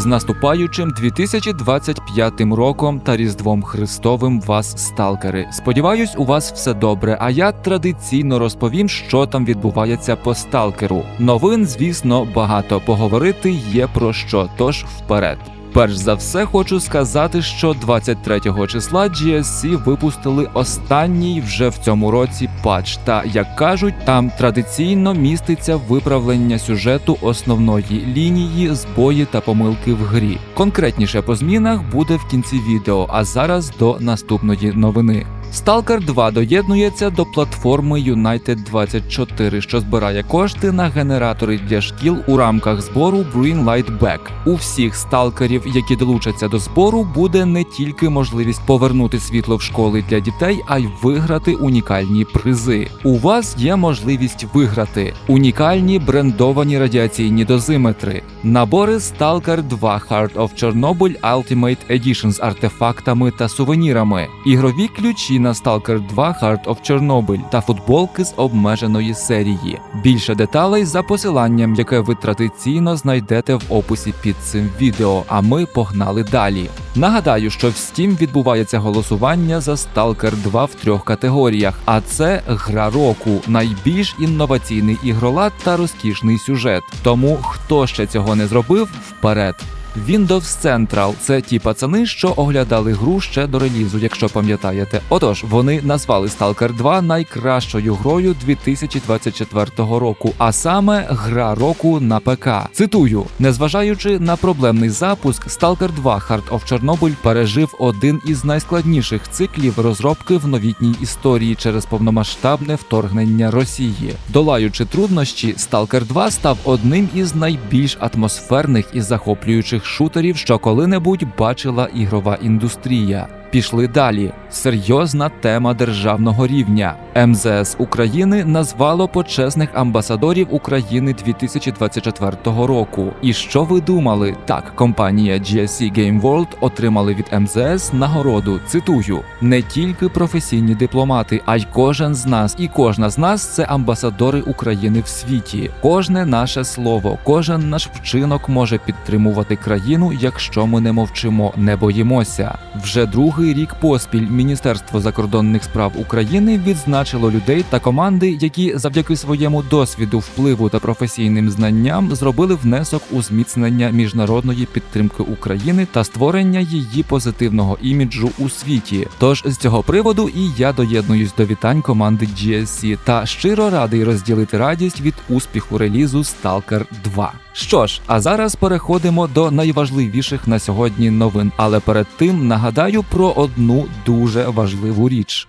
З наступаючим 2025 роком та Різдвом Христовим вас, сталкери. Сподіваюсь, у вас все добре. А я традиційно розповім, що там відбувається по сталкеру. Новин, звісно, багато поговорити є про що. Тож вперед. Перш за все, хочу сказати, що 23 числа GSC випустили останній вже в цьому році патч. Та як кажуть, там традиційно міститься виправлення сюжету основної лінії, збої та помилки в грі. Конкретніше по змінах буде в кінці відео. А зараз до наступної новини. Stalker 2 доєднується до платформи United 24, що збирає кошти на генератори для шкіл у рамках збору Green Light Back. У всіх сталкерів, які долучаться до збору, буде не тільки можливість повернути світло в школи для дітей, а й виграти унікальні призи. У вас є можливість виграти унікальні брендовані радіаційні дозиметри, набори Stalker 2 Heart of Chernobyl Ultimate Edition з артефактами та сувенірами, ігрові ключі на Stalker 2 Heart of Chernobyl та футболки з обмеженої серії. Більше деталей за посиланням, яке ви традиційно знайдете в описі під цим відео. А ми погнали далі. Нагадаю, що в Steam відбувається голосування за Stalker 2 в трьох категоріях: а це гра року, найбільш інноваційний ігролад та розкішний сюжет. Тому хто ще цього не зробив, вперед. Windows Central – це ті пацани, що оглядали гру ще до релізу, якщо пам'ятаєте. Отож, вони назвали Stalker 2 найкращою грою 2024 року, а саме гра року на ПК. Цитую: незважаючи на проблемний запуск, Stalker 2 Heart of Chernobyl пережив один із найскладніших циклів розробки в новітній історії через повномасштабне вторгнення Росії. Долаючи труднощі, Stalker 2 став одним із найбільш атмосферних і захоплюючих шутерів, що коли-небудь бачила ігрова індустрія. Пішли далі. Серйозна тема державного рівня. МЗС України назвало почесних амбасадорів України 2024 року. І що ви думали? Так, компанія GSC Game World отримали від МЗС нагороду. Цитую: не тільки професійні дипломати, а й кожен з нас, і кожна з нас це амбасадори України в світі. Кожне наше слово, кожен наш вчинок може підтримувати країну, якщо ми не мовчимо, не боїмося. Вже другий рік поспіль Міністерство закордонних справ України відзначило людей та команди, які завдяки своєму досвіду, впливу та професійним знанням зробили внесок у зміцнення міжнародної підтримки України та створення її позитивного іміджу у світі. Тож з цього приводу і я доєднуюсь до вітань команди GSC та щиро радий розділити радість від успіху релізу Stalker 2. Що ж, а зараз переходимо до найважливіших на сьогодні новин. Але перед тим нагадаю про одну дуже важливу річ.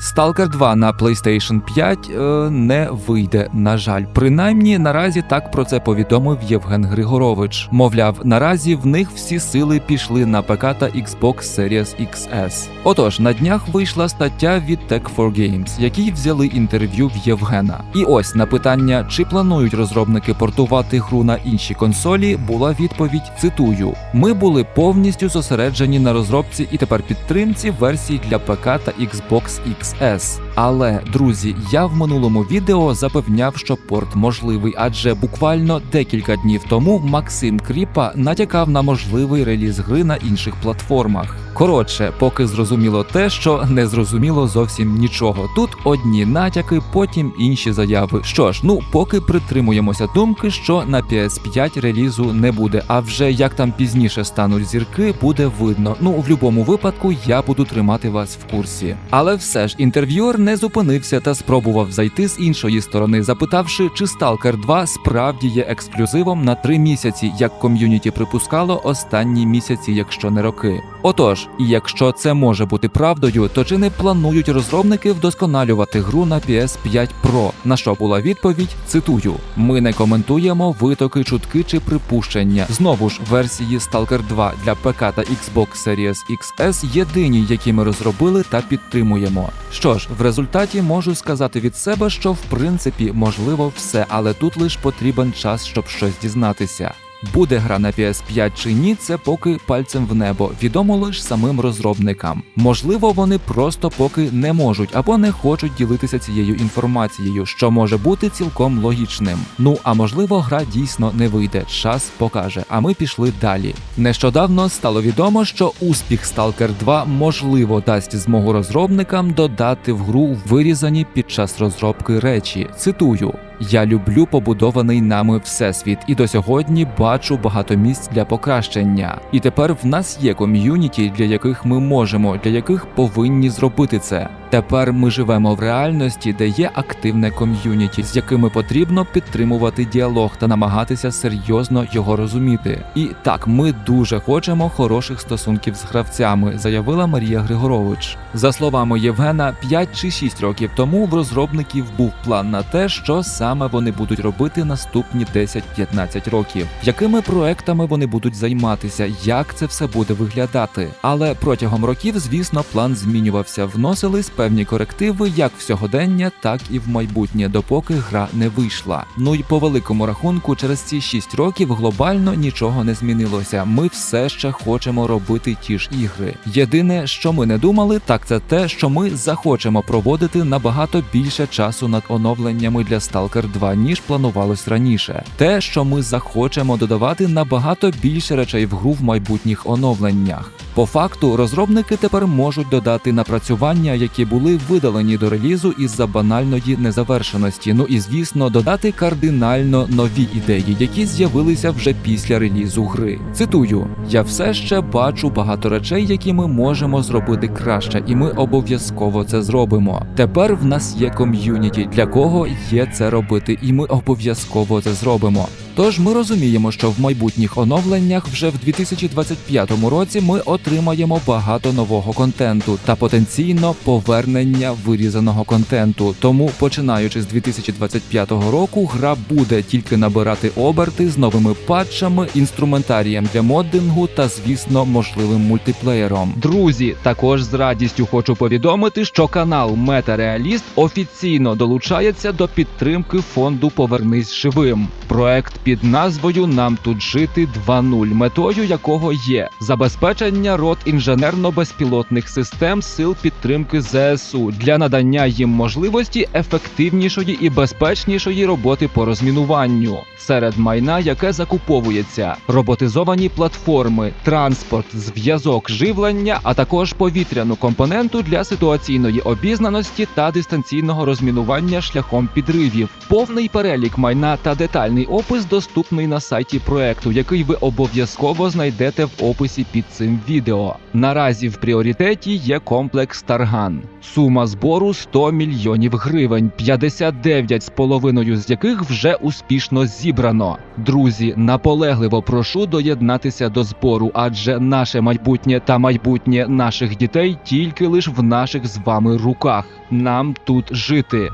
Stalker 2 на PlayStation 5 е, не вийде, на жаль. Принаймні наразі так про це повідомив Євген Григорович. Мовляв, наразі в них всі сили пішли на ПК та Xbox Series XS. Отож, на днях вийшла стаття від Tech4Games, які взяли інтерв'ю в Євгена. І ось на питання, чи планують розробники портувати гру на інші консолі, була відповідь: цитую: ми були повністю зосереджені на розробці і тепер підтримці версій для ПК та Xbox X. XS. Але, друзі, я в минулому відео запевняв, що порт можливий, адже буквально декілька днів тому Максим Кріпа натякав на можливий реліз гри на інших платформах. Коротше, поки зрозуміло те, що не зрозуміло зовсім нічого. Тут одні натяки, потім інші заяви. Що ж, ну поки притримуємося думки, що на PS5 релізу не буде. А вже як там пізніше стануть зірки, буде видно. Ну в будь-якому випадку я буду тримати вас в курсі. Але все ж інтерв'юер не зупинився та спробував зайти з іншої сторони, запитавши, чи Stalker 2 справді є ексклюзивом на три місяці, як ком'юніті припускало останні місяці, якщо не роки. Отож, якщо це може бути правдою, то чи не планують розробники вдосконалювати гру на PS5 Pro? На що була відповідь? Цитую: ми не коментуємо витоки, чутки чи припущення. Знову ж версії Stalker 2 для ПК та Xbox Series XS єдині, які ми розробили та підтримуємо. Що ж, в результаті можу сказати від себе, що в принципі можливо все, але тут лише потрібен час, щоб щось дізнатися. Буде гра на PS5 чи ні, це поки пальцем в небо. Відомо лише самим розробникам. Можливо, вони просто поки не можуть або не хочуть ділитися цією інформацією, що може бути цілком логічним. Ну а можливо, гра дійсно не вийде. Час покаже. А ми пішли далі. Нещодавно стало відомо, що успіх Stalker 2 можливо дасть змогу розробникам додати в гру вирізані під час розробки речі. Цитую. Я люблю побудований нами всесвіт, і до сьогодні бачу багато місць для покращення. І тепер в нас є ком'юніті, для яких ми можемо, для яких повинні зробити це. Тепер ми живемо в реальності, де є активне ком'юніті, з якими потрібно підтримувати діалог та намагатися серйозно його розуміти. І так, ми дуже хочемо хороших стосунків з гравцями, заявила Марія Григорович. За словами Євгена, 5 чи 6 років тому в розробників був план на те, що саме вони будуть робити наступні 10-15 років, якими проектами вони будуть займатися, як це все буде виглядати. Але протягом років, звісно, план змінювався, вносились певні корективи як в сьогодення, так і в майбутнє, допоки гра не вийшла. Ну і по великому рахунку, через ці 6 років глобально нічого не змінилося. Ми все ще хочемо робити ті ж ігри. Єдине, що ми не думали, так це те, що ми захочемо проводити набагато більше часу над оновленнями для Stalker 2, ніж планувалось раніше. Те, що ми захочемо додавати набагато більше речей в гру в майбутніх оновленнях. По факту, розробники тепер можуть додати напрацювання, які були видалені до релізу із-за банальної незавершеності. Ну і звісно, додати кардинально нові ідеї, які з'явилися вже після релізу гри. Цитую: я все ще бачу багато речей, які ми можемо зробити краще, і ми обов'язково це зробимо. Тепер в нас є ком'юніті, для кого є це робити, і ми обов'язково це зробимо. Тож ми розуміємо, що в майбутніх оновленнях вже в 2025 році ми отримаємо багато нового контенту та потенційно повернення вирізаного контенту. Тому, починаючи з 2025 року, гра буде тільки набирати оберти з новими патчами, інструментарієм для моддингу та, звісно, можливим мультиплеєром. Друзі, також з радістю хочу повідомити, що канал Метареаліст офіційно долучається до підтримки фонду Повернись живим. Проект під назвою Нам тут жити 2.0, метою якого є забезпечення рот інженерно-безпілотних систем сил підтримки ЗСУ для надання їм можливості ефективнішої і безпечнішої роботи по розмінуванню серед майна, яке закуповується, роботизовані платформи, транспорт, зв'язок, живлення, а також повітряну компоненту для ситуаційної обізнаності та дистанційного розмінування шляхом підривів. Повний перелік майна та детальний опис доступний на сайті проекту, який ви обов'язково знайдете в описі під цим відео. Наразі в пріоритеті є комплекс Тарган. Сума збору 100 мільйонів гривень, 59,5 з яких вже успішно зібрано. Друзі, наполегливо прошу доєднатися до збору, адже наше майбутнє та майбутнє наших дітей тільки лиш в наших з вами руках. Нам тут жити.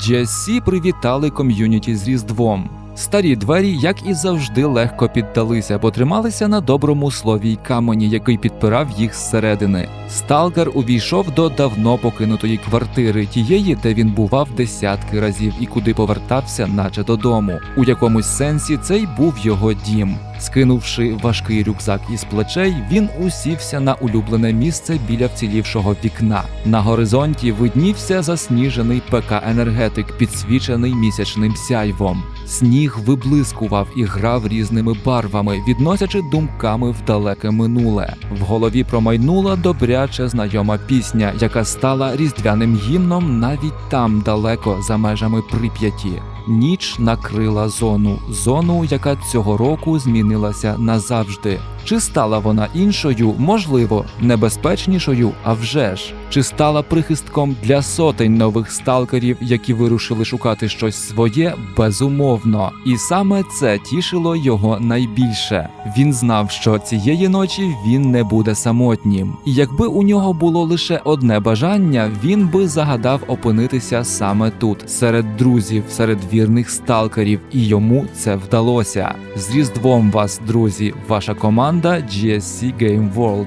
GSC привітали ком'юніті з Різдвом. Старі двері, як і завжди, легко піддалися, бо трималися на доброму слові й камені, який підпирав їх зсередини. Сталкер увійшов до давно покинутої квартири, тієї, де він бував десятки разів і куди повертався, наче додому. У якомусь сенсі це й був його дім. Скинувши важкий рюкзак із плечей, він усівся на улюблене місце біля вцілівшого вікна. На горизонті виднівся засніжений ПК енергетик, підсвічений місячним сяйвом. Сніг виблискував і грав різними барвами, відносячи думками в далеке минуле. В голові промайнула добряче знайома пісня, яка стала різдвяним гімном навіть там, далеко за межами Прип'яті. Ніч накрила зону, зону, яка цього року змінилася назавжди. Чи стала вона іншою? Можливо, небезпечнішою, а вже ж. Чи стала прихистком для сотень нових сталкерів, які вирушили шукати щось своє? Безумовно. І саме це тішило його найбільше. Він знав, що цієї ночі він не буде самотнім. І якби у нього було лише одне бажання, він би загадав опинитися саме тут, серед друзів, серед вірних сталкерів, і йому це вдалося. З Різдвом вас, друзі, ваша команда GSC Game World.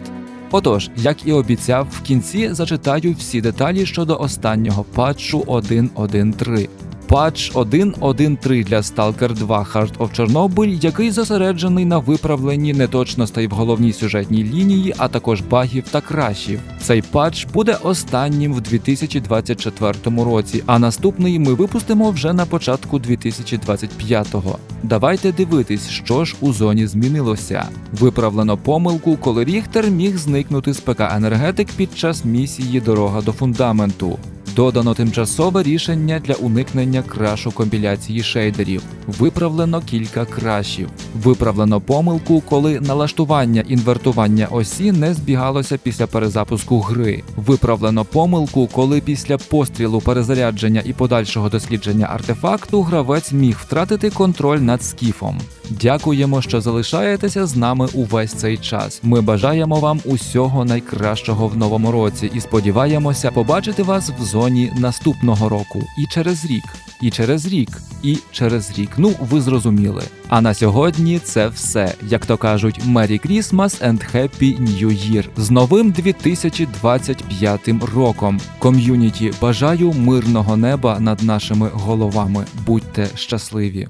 Отож, як і обіцяв, в кінці зачитаю всі деталі щодо останнього патчу 1.1.3. Патч 1.1.3 для Stalker 2 Heart of Chernobyl, який зосереджений на виправленні неточностей в головній сюжетній лінії, а також багів та крашів. Цей патч буде останнім в 2024 році, а наступний ми випустимо вже на початку 2025-го. Давайте дивитись, що ж у зоні змінилося. Виправлено помилку, коли Ріхтер міг зникнути з ПК енергетик під час місії Дорога до фундаменту. Додано тимчасове рішення для уникнення крашу компіляції шейдерів. Виправлено кілька крашів. Виправлено помилку, коли налаштування інвертування осі не збігалося після перезапуску гри. Виправлено помилку, коли після пострілу перезарядження і подальшого дослідження артефакту гравець міг втратити контроль над скіфом. Дякуємо, що залишаєтеся з нами увесь цей час. Ми бажаємо вам усього найкращого в новому році і сподіваємося побачити вас в зоні наступного року і через рік, і через рік, і через рік. Ну, ви зрозуміли. А на сьогодні це все. Як то кажуть, Merry Christmas and Happy New Year з новим 2025 роком. Ком'юніті бажаю мирного неба над нашими головами. Будьте щасливі!